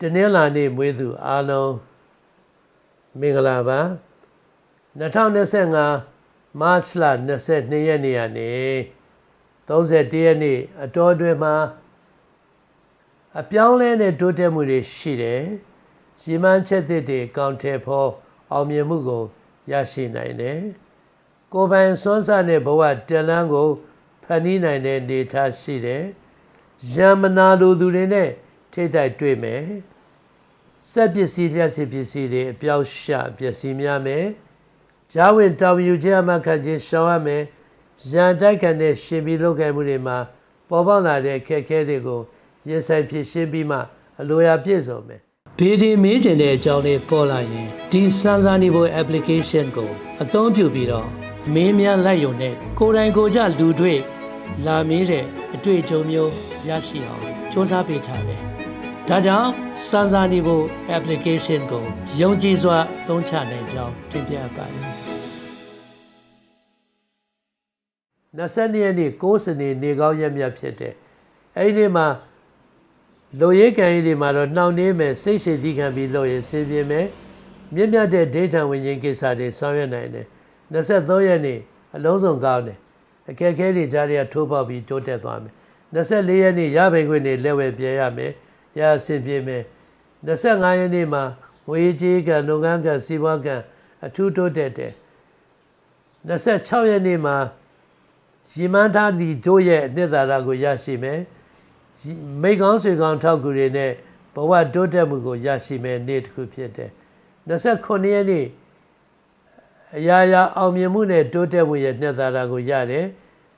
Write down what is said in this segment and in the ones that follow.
တနင်္လာနေ့မွေးသူအားလုံးမင်္ဂလာပါ2025မတ်လ22ရက်နေ့ကနေ31ရက်နေ့အတော်အတွင်းမှာအပြောင်းလဲတဲ့တိုးတက်မှုတွေရှိတယ်။ရီမန်းချက်သစ်တွေကောင်းတယ်ဖို့အောင်မြင်မှုကိုရရှိနိုင်တယ်။ကိုယ်ပိုင်စွမ်းစားတဲ့ဘဝတလန်းကိုဖန်တီးနိုင်တဲ့နေထားရှိတယ်။ယံမနာလိုသူတွေနဲ့ ထိတ်တိုက်တွေ့မယ်။စက်ပစ္စည်းလျှက်စစ်ပစ္စည်းတွေအပြောက်ရှပစ္စည်းများမယ်။ဂျာဝင်တောင်ယူခြင်းအမှခံခြင်းရှောင်ရမယ်။ရန်တိုက်ခံတဲ့ရှင်ပြီးလုပ်ခဲ့မှုတွေမှာပေါ်ပေါက်လာတဲ့ခက်ခဲတွေကိုရင်ဆိုင်ဖြစ်ရှင်းပြီးမှအလိုရာပြည့်စုံမယ်။ဘေဒီမေးကျင်တဲ့အကြောင်းလေးပေါ်လာရင်ဒီစမ်းစာနေဖို့ application ကိုအသုံးပြုပြီးတော့မင်းများလိုက်ရုံနဲ့ကိုယ်တိုင်ကိုယ်ကြလူတွေ့လာမေးတဲ့အတွေ့အကြုံမျိုးရရှိအောင်စ조사ပေးထားတယ်။ ဒါကြောင့်စမ်းစာနေဖို့ application ကိုယုံကြည်စွာသုံးချနိုင်ကြောင်းတင်ပြပါတယ်။22ရက်နေ့6စနေနေကောင်းရက်မြတ်ဖြစ်တယ်။အဲဒီနေ့မှာလူရဲကံကြီးတွေမှာတော့နှောင့်နှေးမယ်စိတ်ရှိသီးခံပြီးလုပ်ရင်စင်ပြေမယ်မြင့်မြတ်တဲ့ဒိဋ္ဌံဝิญဉ်ကိစ္စတွေဆောင်ရွက်နိုင်တယ်23ရက်နေ့အလုံးစုံကောင်းတယ်အခက်အခဲတွေကြားရထိုးပေါက်ပြီးတိုးတက်သွားမယ်24ရက်နေ့ရပိုင်ခွင့်တွေလက်ဝဲပြရမယ် ရအဆင်ပြေမယ်25ရက်နေ့မှာငွေကြေးကံလုပ်ငန်းကံစီးပွားကံအထူးတိုးတက်တယ်26ရက်နေ့မှာရီမန်းထားသည့်တို့ရဲ့အနှစ်သာရကိုရရှိမယ်မိကောင်းဆွေကောင်းထောက်ကူတွေနဲ့ဘဝတိုးတက်မှုကိုရရှိမယ်နေ့တစ်ခုဖြစ်တယ်29ရက်နေ့အရာရာအောင်မြင်မှုနဲ့တိုးတက်မှုရဲ့နှစ်သာရကိုရတယ်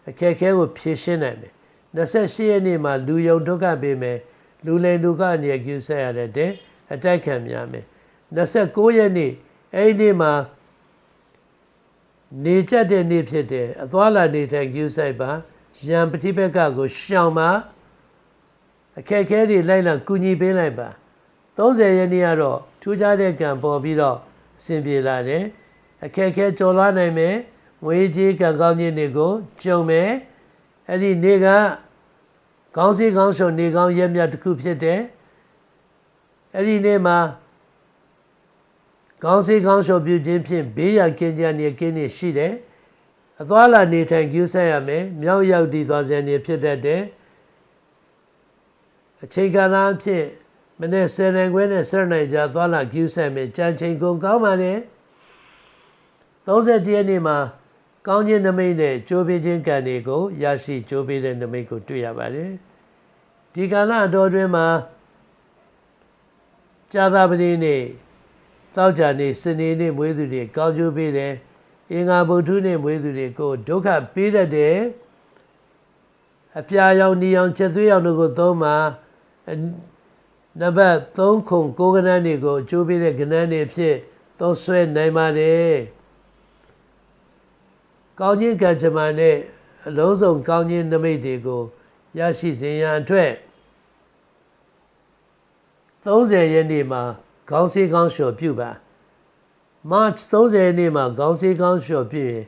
အခက်အခဲကိုဖြေရှင်းနိုင်မယ်28ရက်နေ့မှာလူယုံဒုက္ခပေးမယ် လူလိမ်ဒုက္ခအနေနဲ့ကျူဆက်ရတဲ့အတိုက်ခံများမယ်29ရက်နေ့အဲ့ဒီနေ့မှာနေကြတဲ့နေ့ဖြစ်တယ်အသွာလာနေတဲ့ကျူဆိုင်ပါရံပฏิပက္ခကိုရှောင်ပါအခက်အခဲတွေလိုက်လာကူညီပေးလိုက်ပါ30ရက်နေ့ကတော့ထူးခြားတဲ့ကံပေါ်ပြီးတော့အဆင်ပြေလာတယ်အခက်အခဲကျော်လွှားနိုင်မယ်ငွေကြေးကံကောင်းခြင်းတွေကိုကြုံမယ်အဲ့ဒီနေ့က ကောင်းစီကောင်းရှုံနေကောင်းရက်မြတ်တစ်ခုဖြစ်တယ်အဲ့ဒီနေ့မှာကောင်းစီကောင်းရှုံပြုခြင်းဖြင့်ဘေးရန်ကင်းကြနေကင်းနေရှိတယ်အသွားလာနေထိုင်ကျူးဆက်ရမယ်မြောက်ရောက်တည်သွားစေနေဖြစ်တတ်တယ်အချိန်ကာလအဖြစ်မနေ့ဆယ်နိုင်ခွဲနဲ့ဆယ်နိုင်ကြာသွားလာကျူးဆက်မယ်ကြံချိန်ကုန်ကောင်းပါလေ30ရက်နေ့မှာ ကောင်းခြင်းနမိတ်နဲ့ကြိုးပေးခြင်းကံတွေကိုရရှိကြိုးပေးတဲ့နမိတ်ကိုတွေ့ရပါတယ်ဒီကာလအတော်တွင်မှာကြာသပတေးနေ့သောကြာနေ့စနေနေ့မွေးသူတွေကောင်းကျိုးပေးတယ်အင်္ဂါဗုဒ္ဓနေ့မွေးသူတွေကိုဒုက္ခပေးတတ်တယ်အပြာရောင်နီရောင်ချက်သွေးရောင်တို့ကိုသုံးမှာနံပါတ်3ခုကိုကနန်းတွေကိုအကျိုးပေးတဲ့ကနန်းတွေဖြစ်သုံးဆွဲနိုင်ပါတယ် ကောင်းခြင်းကံကြမ္မာနဲ့အလုံးစုံကောင်းခြင်းနမိတ်တွေကိုရရှိစေရန်အတွက်30ရက်နေ့မှာခေါင်းစည်းကောင်းလျှော်ပြုပါ March 30ရက်နေ့မှာခေါင်းစည်းကောင်းလျှော်ပြုရင်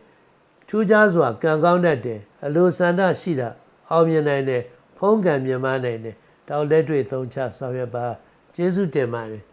ထူးခြားစွာကံကောင်းတတ်တယ်အလိုဆန္ဒရှိတာအောင်မြင်နိုင်တယ်ဖုံးကံမြင်မနိုင်တယ်တောက်လက်တွေ့သုံးချဆောင်ရွက်ပါကျေးဇူးတင်ပါတယ်